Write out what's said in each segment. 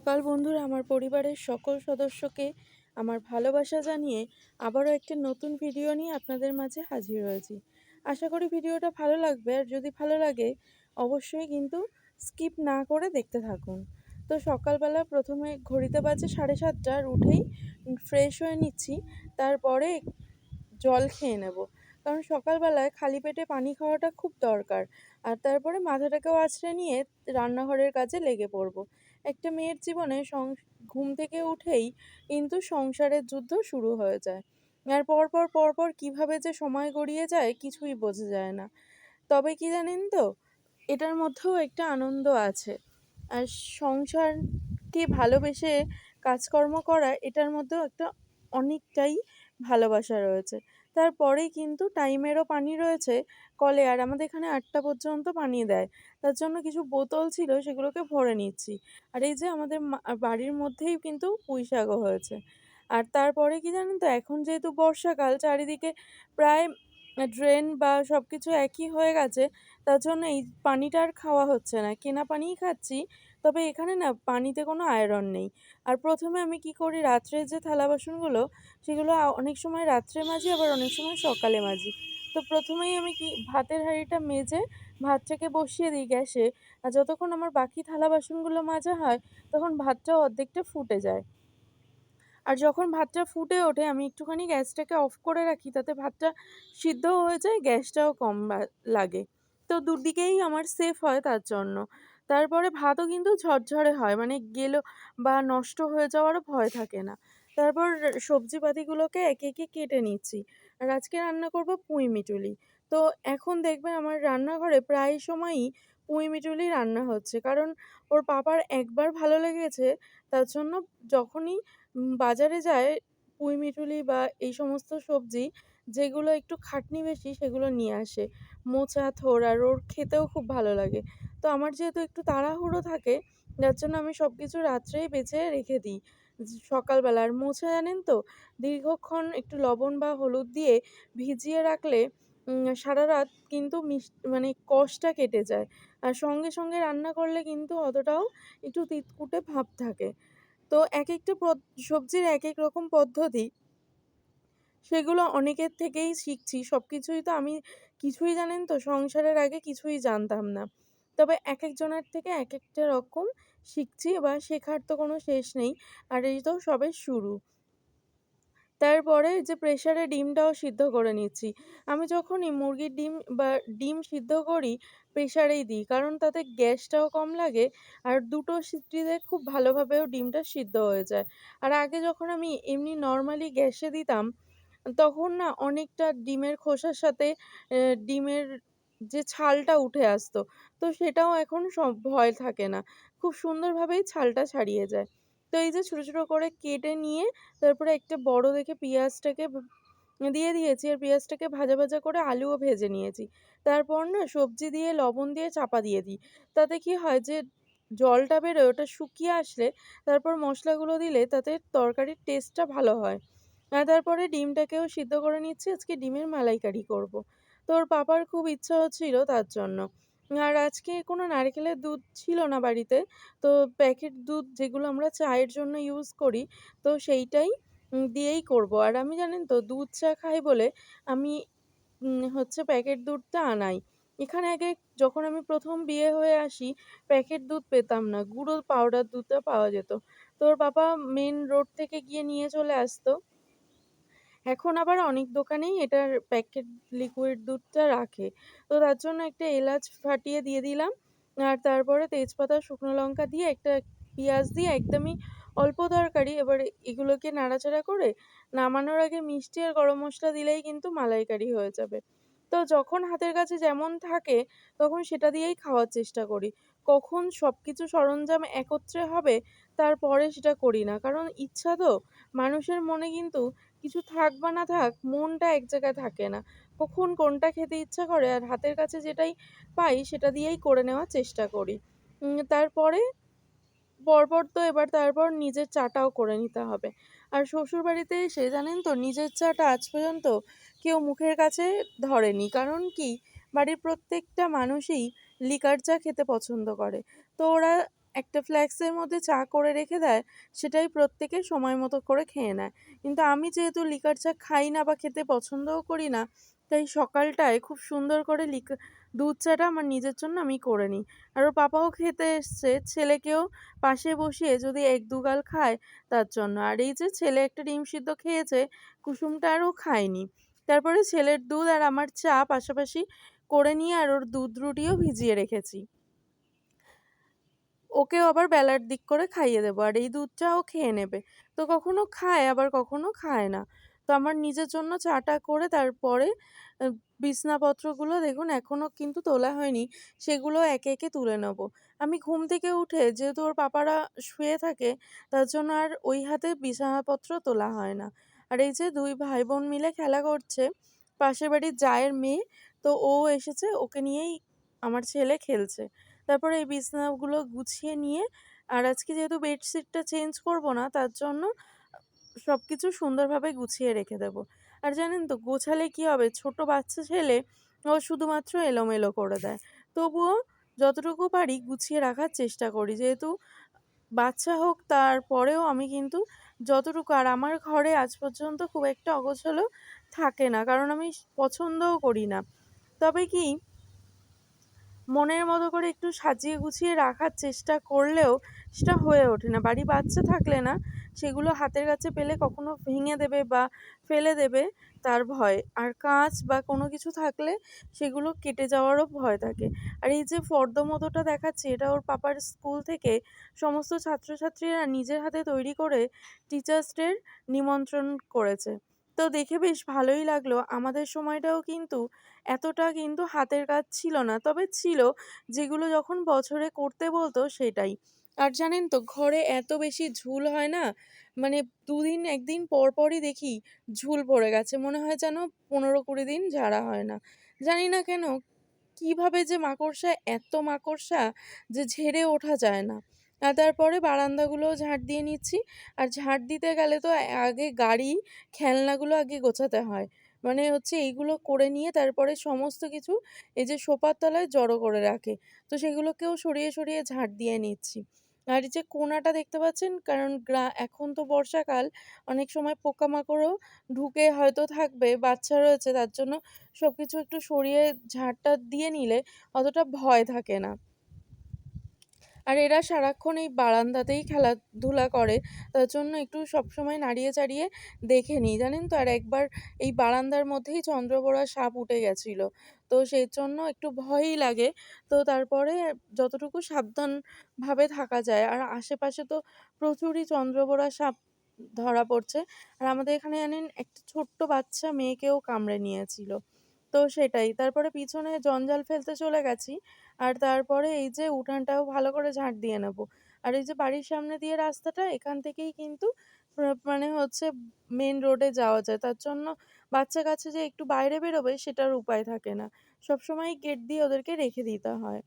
সকাল বন্ধুরা আমার পরিবারের সকল সদস্যকে আমার ভালোবাসা জানিয়ে আবারও একটি নতুন ভিডিও নিয়ে আপনাদের মাঝে হাজির হয়েছি। আশা করি ভিডিওটা ভালো লাগবে আর যদি ভালো লাগে, অবশ্যই কিন্তু স্কিপ না করে দেখতে থাকুন। তো সকালবেলা প্রথমে ঘড়িতে বাজে সাড়ে সাতটার উঠেই ফ্রেশ হয়ে নিচ্ছি, তারপরে জল খেয়ে নেব। কারণ সকালবেলায় খালি পেটে পানি খাওয়াটা খুব দরকার, আর তারপরে মাথাটাকেও আছড়ে নিয়ে রান্নাঘরের কাজে লেগে পড়ব। একটা মেয়ের জীবনে ঘুম থেকে উঠেই কিন্তু সংসারের যুদ্ধ শুরু হয়ে যায়। আর পরপর পরপর কীভাবে যে সময় গড়িয়ে যায় কিছুই বোঝা যায় না। তবে কি জানেন তো, এটার মধ্যেও একটা আনন্দ আছে। আর সংসারকে ভালোবেসে কাজকর্ম করা, এটার মধ্যেও একটা অনেকটাই ভালোবাসা রয়েছে। তারপরেই কিন্তু টাইমেরও পানি রয়েছে। কলে আর আমাদের এখানে আটটা পর্যন্ত পানি দেয়। তার জন্য কিছু বোতল ছিল, সেগুলোকে ভরে নিচ্ছি। আর এই যে আমাদের বাড়ির মধ্যেই কিন্তু পুঁই শাকও হয়েছে। আর তারপরে কি জানেন তো, এখন যেহেতু বর্ষাকাল, চারিদিকে প্রায় ড্রেন বা সব কিছু একই হয়ে গেছে, তার জন্য এই পানিটা আর খাওয়া হচ্ছে না। কেনা পানিই খাচ্ছি, তবে এখানে না পানিতে কোনো আয়রন নেই। আর প্রথমে আমি কি করি রাত্রের যে থালা বাসনগুলো, সেগুলো অনেক সময় রাত্রে মাজি, আবার অনেক সময় সকালে মাজি। তো প্রথমেই আমি কি, ভাতের হাঁড়িটা মেজে ভাতটাকে বসিয়ে দিই গ্যাসে। আর যতক্ষণ আমার বাকি থালা বাসনগুলো মাজা হয়, তখন ভাতটাও অর্ধেকটা ফুটে যায়। আর যখন ভাতটা ফুটে ওঠে, আমি একটুখানি গ্যাসটাকে অফ করে রাখি, তাতে ভাতটা সিদ্ধও হয়ে যায়, গ্যাসটাও কম লাগে। তো দুদিকেই আমার সেফ হয় তার জন্য। তারপরে ভাতও কিন্তু ঝরঝরে হয় মানে গেলো বা নষ্ট হয়ে যাওয়ারও ভয় থাকে না। তারপর সবজিপাতিগুলোকে একে একে কেটে নিচ্ছি। আর আজকে রান্না করব পুঁই মিটুলি। তো এখন দেখবেন আমার রান্নাঘরে প্রায় সময়ই পুঁই মিটুলি রান্না হচ্ছে। কারণ ওর পাপার একবার ভালো লেগেছে, তার জন্য যখনই বাজারে যায় পুঁই মিটুলি বা এই সমস্ত সবজি, যেগুলো একটু খাটনি বেশি সেগুলো নিয়ে আসে। মোচা থোর আর ওর খেতেও খুব ভালো লাগে। তো আমার যেহেতু একটু তাড়াহুড়ো থাকে, যার জন্য আমি সব কিছু রাত্রেই বেছে রেখে দিই। সকালবেলা। আর মোচা জানেন তো, দীর্ঘক্ষণ একটু লবণ বা হলুদ দিয়ে ভিজিয়ে রাখলে সারা রাত কিন্তু মানে কষটা কেটে যায়। আর সঙ্গে সঙ্গে রান্না করলে কিন্তু অতটাও একটু তিতকুটে ভাব থাকে। তো এক একটা সবজির এক এক রকম পদ্ধতি, সেগুলো অনেকের থেকেই শিখছি। সব কিছুই তো আমি কিছুই জানেন তো, সংসারের আগে কিছুই জানতাম না। তবে এক একজনের থেকে এক একটা রকম শিখছি বা শেখার তো কোনো শেষ নেই। আর এই তো সবে শুরু। তারপরে যে প্রেশারে ডিমটাও সিদ্ধ করে নিচ্ছি। আমি যখনই মুরগির ডিম বা ডিম সিদ্ধ করি প্রেশারেই দিই, কারণ তাতে গ্যাসটাও কম লাগে আর দুটো সিটিতে খুব ভালোভাবেও ডিমটা সিদ্ধ হয়ে যায়। আর আগে যখন আমি এমনি নর্মালি গ্যাসে দিতাম, তখন না অনেকটা ডিমের খোসার সাথে ডিমের যে ছালটা উঠে আসতো, তো সেটাও এখন সব ভয় থাকে না। খুব সুন্দরভাবেই ছালটা ছাড়িয়ে যায়। তো এই যে ছোটো ছোটো করে কেটে নিয়ে তারপরে একটা বড় দেখে পেঁয়াজটাকে দিয়ে দিয়েছি। আর পেঁয়াজটাকে ভাজা ভাজা করে আলুও ভেজে নিয়েছি। তারপর না সবজি দিয়ে লবণ দিয়ে চাপা দিয়ে দিই। তাতে কি হয় যে জলটা বেরোয়, ওটা শুকিয়ে আসলে তারপর মশলাগুলো দিলে তাতে তরকারির টেস্টটা ভালো হয়। আর তারপরে ডিমটাকেও সিদ্ধ করে নিচ্ছি। আজকে ডিমের মালাইকারি করব। তোর পাপার খুব ইচ্ছা হচ্ছিল তার জন্য। আর আজকে কোনো নারকেলের দুধ ছিল না বাড়িতে। তো প্যাকেট দুধ যেগুলো আমরা চায়ের জন্য ইউজ করি, তো সেইটাই দিয়েই করব। আর আমি জানেন তো, দুধ চা খাই বলে আমি হচ্ছে প্যাকেট দুধটা আনাই। এখানে আগে যখন আমি প্রথম বিয়ে হয়ে আসি, প্যাকেট দুধ পেতাম না, গুঁড়ো পাউডার দুধটা পাওয়া যেত। তোর বাবা মেন রোড থেকে গিয়ে নিয়ে চলে আসতো। এখন আবার অনেক দোকানেই এটার প্যাকেট লিকুইড দুধটা রাখে। তো তার জন্য একটা এলাচ ফাটিয়ে দিয়ে দিলাম। আর তারপরে তেজপাতা, শুকনো লঙ্কা দিয়ে একটা পেঁয়াজ দিয়ে একদমই অল্প তরকারি, এবার এগুলোকে নাড়াচাড়া করে নামানোর আগে মিষ্টি আর গরম মশলা দিলেই কিন্তু মালাইকারি হয়ে যাবে। তো যখন হাতের কাছে যেমন থাকে, তখন সেটা দিয়েই খাওয়ার চেষ্টা করি। কখন সব কিছু সরঞ্জাম একত্রে হবে, তারপরে সেটা করি না। কারণ ইচ্ছা তো, মানুষের মনে কিন্তু কিছু থাক বা না থাক, মনটা এক জায়গায় থাকে না। কখন কোনটা খেতে ইচ্ছা করে আর হাতের কাছে যেটাই পাই সেটা দিয়েই করে নেওয়ার চেষ্টা করি। তারপরে পরপর তো এবার তারপর নিজের চাটাও করে নিতে হবে। আর শ্বশুরবাড়িতে এসে জানেন তো, নিজের চাটা আজ পর্যন্ত কেউ মুখের কাছে ধরেনি। কারণ কি? বাড়ির প্রত্যেকটা মানুষই লিকার চা খেতে পছন্দ করে। তো ওরা একটা ফ্ল্যাক্সের মধ্যে চা করে রেখে দেয়, সেটাই প্রত্যেকে সময় মতো করে খেয়ে নেয়। কিন্তু আমি যেহেতু লিকার চা খাই না বা খেতে পছন্দও করি না, তাই সকালটায় খুব সুন্দর করে লিকা দুধ চাটা আমার নিজের জন্য আমি করে নিই। আর ওর পাপাও খেতে এসছে, ছেলেকেও পাশে বসিয়ে যদি এক দুগাল খায় তার জন্য। আর এই যে ছেলে একটা ডিম সিদ্ধ খেয়েছে, কুসুমটা আরও খায়নি। তারপরে ছেলের দুধ আর আমার চা পাশাপাশি করে নিয়ে আর ওর দুধ রুটিও ভিজিয়ে রেখেছি। ওকেও আবার বেলার দিক করে খাইয়ে দেবো আর এই দুধটা ও খেয়ে নেবে। তো কখনো খায়, আবার কখনো খায় না। তো আমার নিজের জন্য চাটা করে তারপরে বিছনাপত্রগুলো দেখুন এখনও কিন্তু তোলা হয়নি, সেগুলো একে একে তুলে নেব। আমি ঘুম থেকে উঠে যেহেতু ওর পাপারা শুয়ে থাকে, তার জন্য আর ওই হাতে বিছানাপত্র তোলা হয় না। আর এই যে দুই ভাই বোন মিলে খেলা করছে, পাশের বাড়ির জায়ের মেয়ে, তো ও এসেছে, ওকে নিয়েই আমার ছেলে খেলছে। তারপরে এই বিছানাগুলো গুছিয়ে নিয়ে, আর আজকে যেহেতু বেডশিটটা চেঞ্জ করব না, তার জন্য সব কিছু সুন্দরভাবে গুছিয়ে রেখে দেব। আর জানেন তো, গোছালে কি হবে? ছোট বাচ্চা ছেলে ও শুধুমাত্র এলোমেলো করে দেয়। তবুও যতটুকু পারি গুছিয়ে রাখার চেষ্টা করি। যেহেতু বাচ্চা হোক, তারপরেও আমি কিন্তু যতটুকু, আর আমার ঘরে আজ পর্যন্ত খুব একটা অগোছালো থাকে না, কারণ আমি পছন্দও করি না। তবে কি মনের মতো করে একটু সাজিয়ে গুছিয়ে রাখার চেষ্টা করলেও সেটা হয়ে ওঠে না। বাড়ি বাচ্চা থাকলে না, সেগুলো হাতের কাছে পেলে কখনো ভেঙে দেবে বা ফেলে দেবে তার ভয়। আর কাঁচ বা কোনো কিছু থাকলে সেগুলো কেটে যাওয়ারও ভয় থাকে। আর এই যে ফর্দ মতোটা দেখাচ্ছে, এটা ওর পাপার স্কুল থেকে সমস্ত ছাত্রছাত্রীরা নিজের হাতে তৈরি করে টিচার্স ডের নিমন্ত্রণ করেছে। তো দেখে বেশ ভালোই লাগল। আমাদের সময়টাও কিন্তু এতটা কিন্তু হাতের কাজ ছিল না। তবে ছিল যেগুলো যখন বছরে করতে বলতো সেটাই। আর জানেন তো, ঘরে এত বেশি ঝুল হয় না? মানে দুদিন একদিন পর পরই দেখি ঝুল পড়ে গেছে। মনে হয় যেন পনেরো কুড়ি দিন ঝাড়া হয় না। জানি না কেন, কীভাবে যে মাকড়সা, এত মাকড়সা যে ঝেড়ে ওঠা যায় না। আর তারপরে বারান্দাগুলো ঝাঁট দিয়ে নিচ্ছি। আর ঝাঁট দিতে গেলে তো আগে গাড়ি, খেলনাগুলো আগে গোছাতে হয়। মানে হচ্ছে এইগুলো করে নিয়ে তারপরে সমস্ত কিছু এই যে সোপার তলায় জড়ো করে রাখে। তো সেগুলোকেও সরিয়ে সরিয়ে ঝাঁট দিয়ে নিচ্ছি। আর যে কোনাটা দেখতে পাচ্ছেন? কারণ এখন তো বর্ষাকাল, অনেক সময় পোকামাকড়ও ঢুকে হয়তো থাকবে, বাচ্চা রয়েছে, তার জন্য সব কিছু একটু সরিয়ে ঝাঁটটা দিয়ে নিলে অতটা ভয় থাকে না। আর এরা সারাক্ষণ এই বারান্দাতেই খেলাধুলা করে, তার জন্য একটু সবসময় নাড়িয়ে চাড়িয়ে দেখে নিই, জানেন তো? আর একবার এই বারান্দার মধ্যেই চন্দ্রবোড়া সাপ উঠে গেছিল। তো সেই জন্য একটু ভয়ই লাগে। তো তারপরে যতটুকু সাবধানভাবে থাকা যায়, আর আশেপাশে তো প্রচুরই চন্দ্রবোড়া সাপ ধরা পড়ছে। আর আমাদের এখানে জানেন, একটা ছোট্ট বাচ্চা মেয়েকেও কামড়ে নিয়েছিল। তো সেটাই। তারপরে পিছনে জঞ্জাল ফেলতে চলে গেছি। আর তারপরে এই যে উঠানটাও ভালো করে ঝাঁট দিয়ে নেব। আর এই যে বাড়ির সামনে দিয়ে রাস্তাটা, এখান থেকেই কিন্তু মানে হচ্ছে মেন রোডে যাওয়া যায়। তার জন্য বাচ্চা কাছে যে একটু বাইরে বেরোবে সেটার উপায় থাকে না। সবসময় গেট দিয়ে ওদেরকে রেখে দিতে হয়।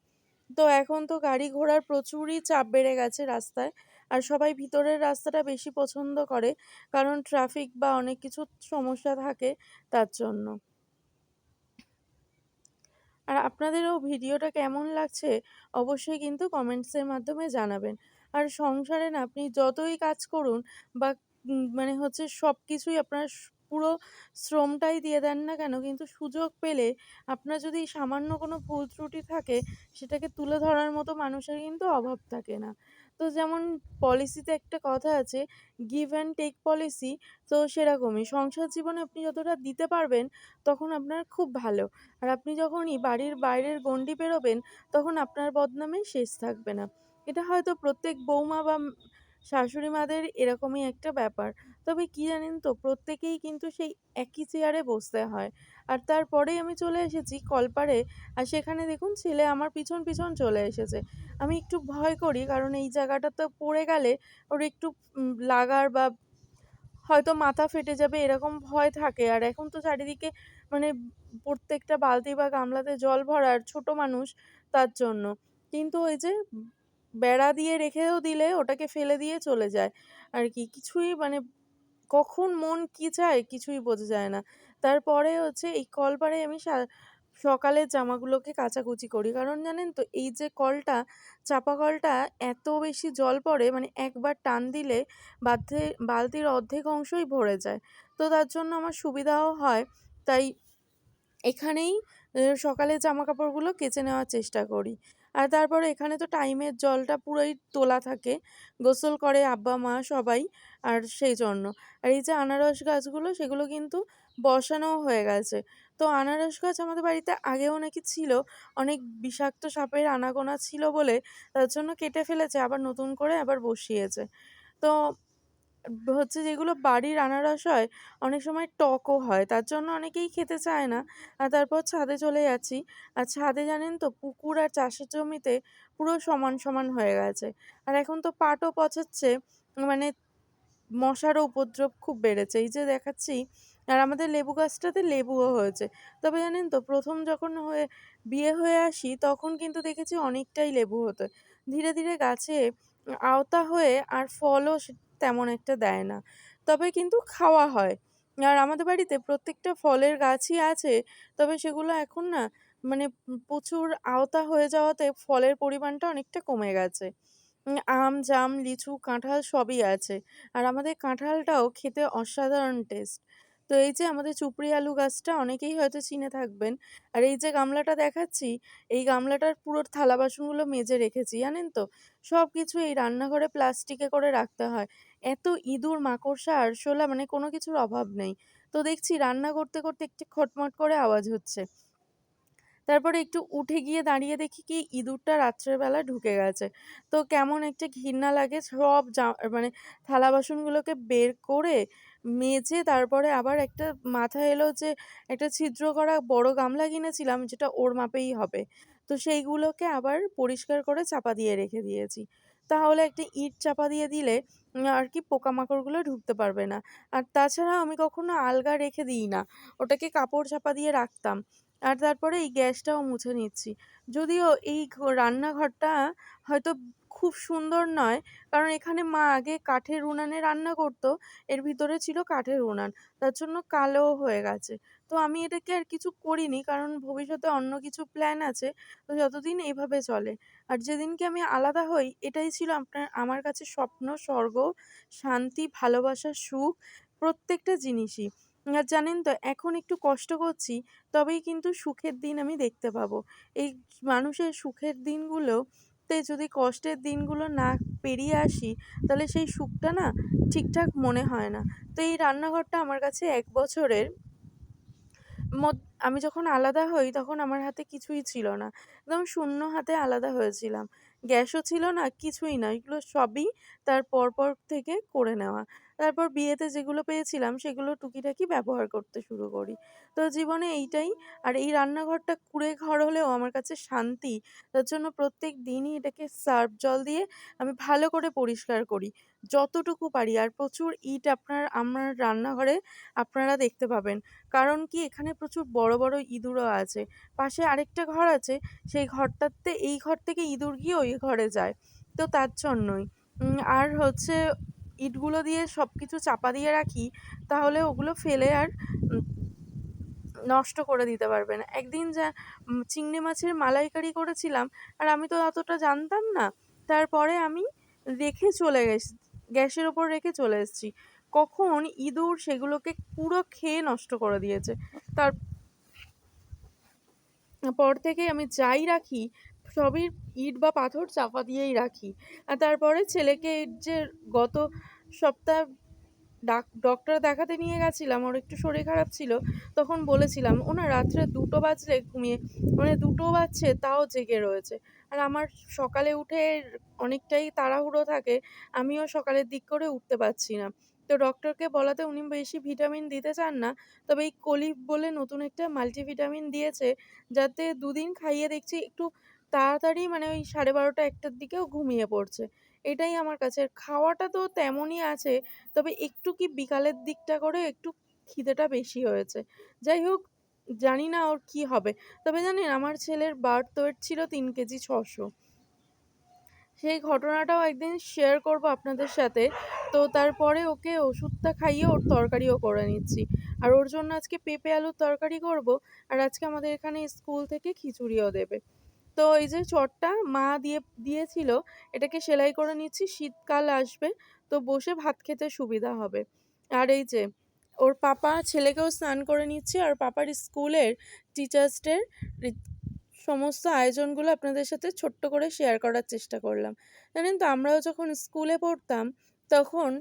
তো এখন তো গাড়ি ঘোড়ার প্রচুরই চাপ বেড়ে গেছে রাস্তায়। আর সবাই ভিতরের রাস্তাটা বেশি পছন্দ করে। কারণ ট্রাফিক বা অনেক কিছু সমস্যা থাকে তার জন্য। আর আপনাদেরও ভিডিওটা কেমন লাগছে অবশ্যই কিন্তু কমেন্টসের মাধ্যমে জানাবেন। আর সংসারে না আপনি যতই কাজ করুন বা মানে হচ্ছে সব কিছুই আপনার পুরো শ্রমটাই দিয়ে দেন না কেন কিন্তু সুযোগ পেলে আপনার যদি সামান্য কোনো ভুল ত্রুটি থাকে সেটাকে তুলে ধরার মতো মানুষের কিন্তু অভাব থাকে না। তো যেমন পলিসিতে একটা কথা আছে গিভ অ্যান্ড টেক পলিসি তো সেরকমই। সংসার জীবনে আপনি যতটা দিতে পারবেন, তখন আপনার খুব ভালো। আর আপনি যখনই বাড়ির বাইরের গণ্ডি পেরোবেন, তখন আপনার বদনামে শেষ থাকবে না। এটা হয়তো প্রত্যেক বৌমা বা শাশুড়ি মাদের এরকমই একটা ব্যাপার। তবে কি জানেন তো, প্রত্যেকেই কিন্তু সেই একই চেয়ারে বসতে হয়। আর তারপরেই আমি চলে এসেছি কলপারে আর সেখানে দেখুন ছেলে আমার পিছন পিছন চলে এসেছে। আমি একটু ভয় করি, কারণ এই জায়গাটা তো পড়ে গেলে ওর একটু লাগার বা হয়তো মাথা ফেটে যাবে এরকম ভয় থাকে। আর এখন তো চারিদিকে মানে প্রত্যেকটা বালতি বা গামলাতে জল ভরার ছোটো মানুষ তার জন্য। কিন্তু ওই যে বেড়া দিয়ে রেখেও দিলে ওটাকে ফেলে দিয়ে চলে যায়। আর কি, কিছুই মানে কখন মন কী চায় কিছুই বোঝা যায় না। তারপরে হচ্ছে এই কলপারে আমি সকালের জামাগুলোকে কাচাকুচি করি। কারণ জানেন তো, এই যে কলটা, চাপা কলটা এত বেশি জল পড়ে মানে একবার টান দিলে বাধ্যে, বালতির অর্ধেক অংশই ভরে যায়। তো তার জন্য আমার সুবিধাও হয়। তাই এখানেই সকালে জামা কাপড়গুলো কেচে নেওয়ার চেষ্টা করি। আর তারপরে এখানে তো টাইমের জলটা পুরোই তোলা থাকে। গোসল করে আব্বা, মা সবাই আর সেই জন্য। আর এই যে আনারস গাছগুলো, সেগুলো কিন্তু বসানোও হয়ে গেছে। তো আনারস গাছ আমাদের বাড়িতে আগেও নাকি ছিল। অনেক বিষাক্ত সাপের আনাগোনা ছিল বলে তার জন্য কেটে ফেলেছে, আবার নতুন করে আবার বসিয়েছে। তো হচ্ছে যেগুলো বাড়ির আনারস হয়, অনেক সময় টকও হয়, তার জন্য অনেকেই খেতে চায় না। আর তারপর ছাদে চলে যাচ্ছি। আর ছাদে জানেন তো, পুকুর আর চাষের জমিতে পুরো সমান সমান হয়ে গেছে। আর এখন তো পাটও পচাচ্ছে মানে মশারও উপদ্রব খুব বেড়েছে। এই যে দেখাচ্ছি, আর আমাদের লেবু গাছটাতে লেবুও হয়েছে। তবে জানেন তো, প্রথম যখন হয়ে, বিয়ে হয়ে আসি, তখন কিন্তু দেখেছি অনেকটাই লেবু হতো। ধীরে ধীরে গাছে আওতা হয়ে আর ফলও তেমন একটা দেয় না। তবে কিন্তু খাওয়া হয়। আর আমাদের বাড়িতে প্রত্যেকটা ফলের গাছই আছে, তবে সেগুলো এখন না মানে প্রচুর আওতা হয়ে যাওয়াতে ফলের পরিমাণটা অনেকটা কমে গেছে। আম, জাম, লিচু, কাঁঠাল সবই আছে। আর আমাদের কাঁঠালটাও খেতে অসাধারণ টেস্ট। তো এই যে আমাদের চুপড়ি আলু গাছটা অনেকেই হয়তো চিনে থাকবেন। আর এই যে গামলাটা দেখাচ্ছি, এই গামলাটার পুরো থালা বাসনগুলো মেজে রেখেছি, জানেন তো? সব কিছু এই রান্নাঘরে প্লাস্টিকে করে রাখতে হয়। এত ইঁদুর মাকড়সা আরশোলা মানে কোনো কিছুর অভাব নেই। তো দেখছি রান্না করতে করতে একটু খটমট করে আওয়াজ হচ্ছে। তারপরে একটু উঠে গিয়ে দাঁড়িয়ে দেখি কি ইঁদুরটা রাত্রের বেলা ঢুকে গেছে। তো কেমন একটা ঘৃণা লাগে সব মানে থালা বাসনগুলোকে বের করে মেজে তারপরে আবার একটা মাথায় এলো যে, একটা ছিদ্র করা বড় গামলা কিনেছিলাম যেটা ওর মাপেই হবে। তো সেইগুলোকে আবার পরিষ্কার করে চাপা দিয়ে রেখে দিয়েছি। তাহলে একটা ইট চাপা দিয়ে দিলে আর কি পোকামাকড়গুলো ঢুকতে পারবে না। আর তাছাড়া আমি কখনো আলগা রেখে দিই না। ওটাকে কাপড় চাপা দিয়ে রাখতাম। আর তারপরে এই গ্যাসটাও মুছে নিচ্ছি। যদিও এই রান্নাঘরটা হয়তো খুব সুন্দর নয়, কারণ এখানে মা আগে কাঠের উনানে রান্না করতো, এর ভিতরে ছিল কাঠের উনান, তার জন্য কালো হয়ে গেছে। তো আমি এটাকে আর কিছু করিনি, কারণ ভবিষ্যতে অন্য কিছু প্ল্যান আছে, তো যতদিন এইভাবে চলে। আর যেদিনকে আমি আলাদা হই, এটাই ছিল আপনার, আমার কাছে স্বপ্ন, স্বর্গ, শান্তি, ভালোবাসা, সুখ, প্রত্যেকটা জিনিসই। আর জানেন তো, এখন একটু কষ্ট করছি, তবেই কিন্তু সুখের দিন আমি দেখতে পাবো। এই মানুষের সুখের দিনগুলোতে যদি কষ্টের দিনগুলো না পেরিয়ে আসি, তাহলে সেই সুখটা না ঠিকঠাক মনে হয় না। তো এই রান্নাঘরটা আমার কাছে এক বছরের আমি যখন আলাদা হই, তখন আমার হাতে কিছুই ছিল না। একদম শূন্য হাতে আলাদা হয়েছিলাম। গ্যাসও ছিল না, কিছুই না, এগুলো সবই তার পরপর থেকে করে নেওয়া। তারপর বিয়েতে যেগুলো পেয়েছিলাম, সেগুলো টুকিটাকি ব্যবহার করতে শুরু করি। তো জীবনে এইটাই। আর এই রান্নাঘরটা কুড়ে ঘর হলেও আমার কাছে শান্তি। তার জন্য প্রত্যেক দিনই এটাকে সার্ফ জল দিয়ে আমি ভালো করে পরিষ্কার করি, যতটুকু পারি। আর প্রচুর ইট আপনার, আমার রান্নাঘরে আপনারা দেখতে পাবেন। কারণ কি? এখানে প্রচুর বড় বড় ইঁদুরও আছে। পাশে আরেকটা ঘর আছে। সেই ঘরটাতে, এই ঘর থেকে ইঁদুর গিয়ে ওই ঘরে যায়। তো তার জন্যই। আর হচ্ছে ইটগুলো দিয়ে সব কিছু চাপা দিয়ে রাখি, তাহলে ওগুলো ফেলে আর নষ্ট করে দিতে পারবে না। একদিন যা চিংড়ি মাছের মালাইকারি করেছিলাম, আর আমি তো অতটা জানতাম না। তারপরে আমি রেখে চলে গেছি গ্যাসের ওপর রেখে চলে এসেছি। কখন ইঁদুর সেগুলোকে পুরো খেয়ে নষ্ট করে দিয়েছে। তার পর থেকে আমি যাই রাখি সবই ইট বা পাথর চাপা দিয়েই রাখি। আর তারপরে ছেলেকে যে গত সপ্তাহ ডাক ডক্টর দেখাতে নিয়ে গেছিলাম, ওর একটু শরীর খারাপ ছিল, তখন বলেছিলাম, ও না, রাত্রে দুটো বাজলে ঘুমিয়ে মানে দুটো বাজছে, তাও জেগে রয়েছে। আর আমার সকালে উঠে অনেকটাই তাড়াহুড়ো থাকে, আমিও সকালের দিক করে উঠতে পারছি না। তো ডক্টরকে বলাতে উনি বেশি ভিটামিন দিতে চান না, তবে এই কলিফ বলে নতুন একটা মাল্টিভিটামিন দিয়েছে, যাতে দুদিন খাইয়ে দেখছি একটু তাড়াতাড়ি মানে ওই সাড়ে বারোটা একটার দিকেও ঘুমিয়ে পড়ছে। এটাই আমার কাছে। খাওয়াটা তো তেমনই আছে, তবে একটু কি বিকালের দিকটা করে একটু খিদেটা বেশি হয়েছে। যাই হোক, জানি না ওর কি হবে। তবে জানেন, আমার ছেলের বার্থ ওয়েট ছিল তিন কেজি ছশো। সেই ঘটনাটাও একদিন শেয়ার করব আপনাদের সাথে। তো তারপরে ওকে ওষুধটা খাইয়ে ওর তরকারিও করে নিচ্ছি। আর ওর জন্য আজকে পেঁপে আলুর তরকারি করব। আর আজকে আমাদের এখানে স্কুল থেকে খিচুড়িও দেবে। তো এই যে চটটা মা দিয়ে, দিয়েছিল, এটাকে সেলাই করে নিচ্ছি, শীতকাল আসবে, তো বসে ভাত খেতে সুবিধা হবে। আর এই যে, ওর পাপা ছেলেকেও স্নান করে নিচ্ছে, আর পাপার স্কুলের টিচার্স ডের সমস্ত আয়োজনগুলো আপনাদের সাথে ছোট্ট করে শেয়ার করার চেষ্টা করলাম। জানেন তো, আমরাও যখন স্কুলে পড়তাম, তখন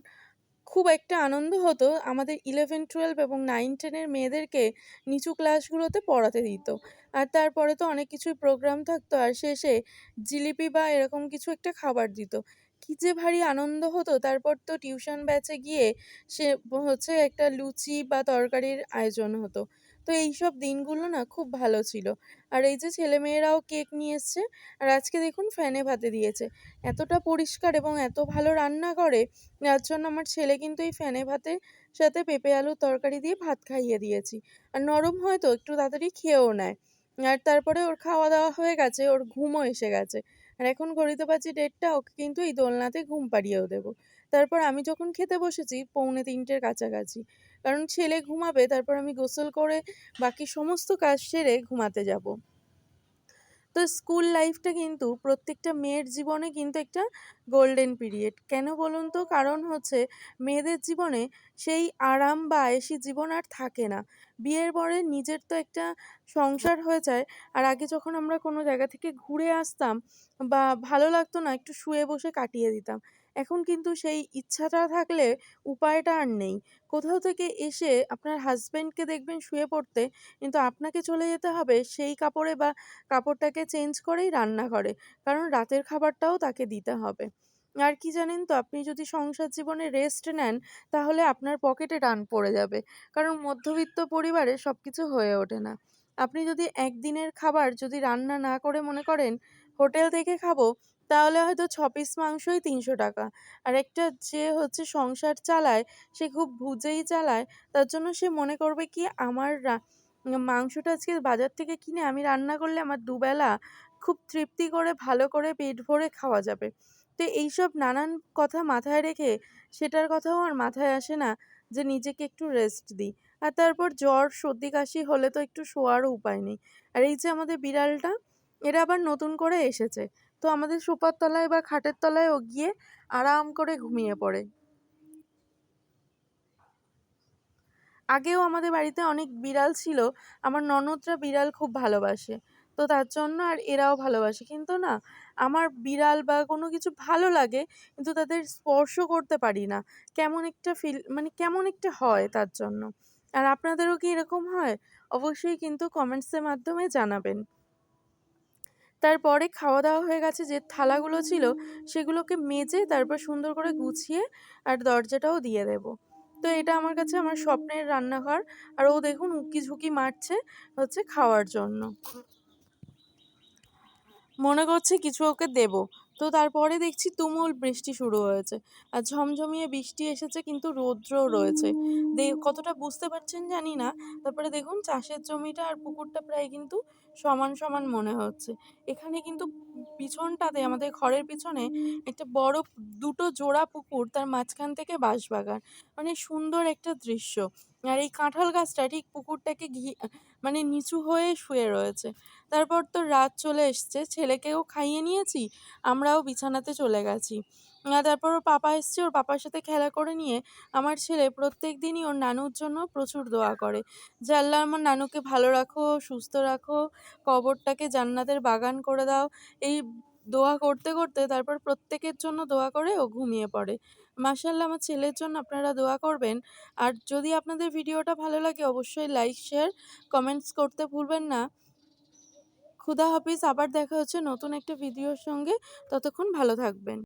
খুব একটা আনন্দ হতো। আমাদের ইলেভেন টুয়েলভ এবং নাইন টেনের মেয়েদেরকে নিচু ক্লাসগুলোতে পড়াতে দিত। আর তারপরে তো অনেক কিছুই প্রোগ্রাম থাকতো আর শেষে জিলিপি বা এরকম কিছু একটা খাবার দিত। কী যে ভারী আনন্দ হতো। তারপর তো টিউশন ব্যাচে গিয়ে সে হচ্ছে একটা লুচি বা তরকারির আয়োজন হতো। তো এইসব দিনগুলো না খুব ভালো ছিল। আর এই যে ছেলেমেয়েরাও কেক নিয়ে এসছে, আর আজকে দেখুন ফ্যানে ভাতে দিয়েছে। এতটা পরিষ্কার এবং এত ভালো রান্না করে, যার জন্য আমার ছেলে কিন্তু এই ফ্যানে ভাতে সাথে পেঁপে আলুর তরকারি দিয়ে ভাত খাইয়ে দিয়েছি। আর নরম হয়তো একটু তাড়াতাড়ি খেয়েও নেয়। আর তারপরে ওর খাওয়া দাওয়া হয়ে গেছে, ওর ঘুমও এসে গেছে। আর এখন ঘড়িতে পাচ্ছি ডেটটা ওকে কিন্তু এই দোলনাতে ঘুম পাড়িয়েও দেবো। তারপর আমি যখন খেতে বসেছি, পৌনে তিনটের কাছাকাছি। কারণ ছেলে ঘুমাবে, তারপর আমি গোসল করে বাকি সমস্ত কাজ সেরে ঘুমাতে যাব। তো স্কুল লাইফটা কিন্তু প্রত্যেকটা মেয়ের জীবনে কিন্তু একটা গোল্ডেন পিরিয়ড কেন বলুন তো? কারণ হচ্ছে মেয়েদের জীবনে সেই আরাম বা আয়েসি জীবন আর থাকে না। বিয়ের পরে নিজের তো একটা সংসার হয়ে যায়, আর আগে যখন আমরা কোনো জায়গা থেকে ঘুরে আসতাম বা ভালো লাগতো না, একটু শুয়ে বসে কাটিয়ে দিতাম। এখন কিন্তু সেই ইচ্ছাটা থাকলে উপায়টা আর নেই। কোথাও থেকে এসে আপনার হাজব্যান্ডকে দেখবেন শুয়ে পড়তে, কিন্তু আপনাকে চলে যেতে হবে সেই কাপড়ে বা কাপড়টাকে চেঞ্জ করেই রান্না করে কারণ রাতের খাবারটাও তাকে দিতে হবে। আর কি জানেন তো, আপনি যদি সংসার জীবনে রেস্ট নেন, তাহলে আপনার পকেটে টান পড়ে যাবে, কারণ মধ্যবিত্ত পরিবারে সব কিছু হয়ে ওঠে না। আপনি যদি একদিনের খাবার যদি রান্না না করে মনে করেন হোটেল থেকে খাব তাহলে হয়তো ছ পিস মাংসই তিনশো টাকা। আর একটা যে হচ্ছে সংসার চালায়, সে খুব বুঝেই চালায়, তার জন্য সে মনে করবে কি, আমার মাংসটা আজকে বাজার থেকে কিনে আমি রান্না করলে আমার দুবেলা খুব তৃপ্তি করে, ভালো করে পেট ভরে খাওয়া যাবে। তো এইসব নানান কথা মাথায় রেখে সেটার কথাও আর মাথায় আসে না যে নিজেকে একটু রেস্ট দিই। আর তারপর জ্বর, সর্দি, কাশি হলে তো একটু শোয়ারও উপায় নেই। আর এই যে আমাদের বিড়ালটা এরা আবার নতুন করে এসেছে। তো আমাদের সোফার তলায় বা খাটের তলায় ও গিয়ে আরাম করে ঘুমিয়ে পড়ে। আগেও আমাদের বাড়িতে অনেক বিড়াল ছিল। আমার ননদরা বিড়াল খুব ভালোবাসে। তো তার জন্য আর এরাও ভালোবাসে। কিন্তু না, আমার বিড়াল বা কোনো কিছু ভালো লাগে, কিন্তু তাদের স্পর্শ করতে পারি না। কেমন একটা ফিল মানে কেমন একটা হয় তার জন্য। আর আপনাদেরও কি এরকম হয়? অবশ্যই কিন্তু কমেন্টসের মাধ্যমে জানাবেন। তারপরে খাওয়া দাওয়া হয়ে গেছে, যে থালাগুলো ছিল সেগুলোকে মেজে তারপর সুন্দর করে গুছিয়ে আর দরজাটাও দিয়ে দেব। তো এটা আমার কাছে আমার স্বপ্নের রান্নাঘর। আর ও দেখুন উকি ঝুঁকি মারছে হচ্ছে খাওয়ার জন্য। মনে করছে কিছু ওকে দেব। তো তারপরে দেখছি তুমুল বৃষ্টি শুরু হয়েছে। আর ঝমঝমিয়ে বৃষ্টি এসেছে কিন্তু রৌদ্রও রয়েছে। কতটা বুঝতে পারছেন জানি না। তারপরে দেখুন চাষের জমিটা আর পুকুরটা প্রায় কিন্তু সমান সমান মনে হচ্ছে। এখানে কিন্তু পিছনটাতে, আমাদের ঘরের পিছনে একটা বড় দুটো জোড়া পুকুর, তার মাঝখান থেকে বাঁশবাগান। মানে সুন্দর একটা দৃশ্য। আর এই কাঁঠাল গাছটা ঠিক পুকুরটাকে ঘি মানে নিচু হয়ে শুয়ে রয়েছে। তারপর তো রাত চলে এসছে, ছেলেকেও খাইয়ে নিয়েছি, আমরাও বিছানাতে চলে গেছি। তারপর ওর পাপা এসছে, ওর পাপার সাথে খেলা করে নিয়ে আমার ছেলে প্রত্যেক দিনই ওর নানুর জন্য প্রচুর দোয়া করে। যে আল্লাহ আমার নানুকে ভালো রাখো, সুস্থ রাখো, কবরটাকে জান্নাতের বাগান করে দাও এই দোয়া করতে করতে তারপর প্রত্যেকের জন্য দোয়া করে ও ঘুমিয়ে পড়ে। মাসাল্লাহ আমার ছেলের জন্য আপনারা দোয়া করবেন। আর যদি আপনাদের ভিডিওটা ভালো লাগে, অবশ্যই লাইক, শেয়ার, কমেন্টস করতে ভুলবেন না। খুদা হাফিজ, আবার দেখা হচ্ছে নতুন একটা ভিডিওর সঙ্গে। ততক্ষণ ভালো থাকবেন।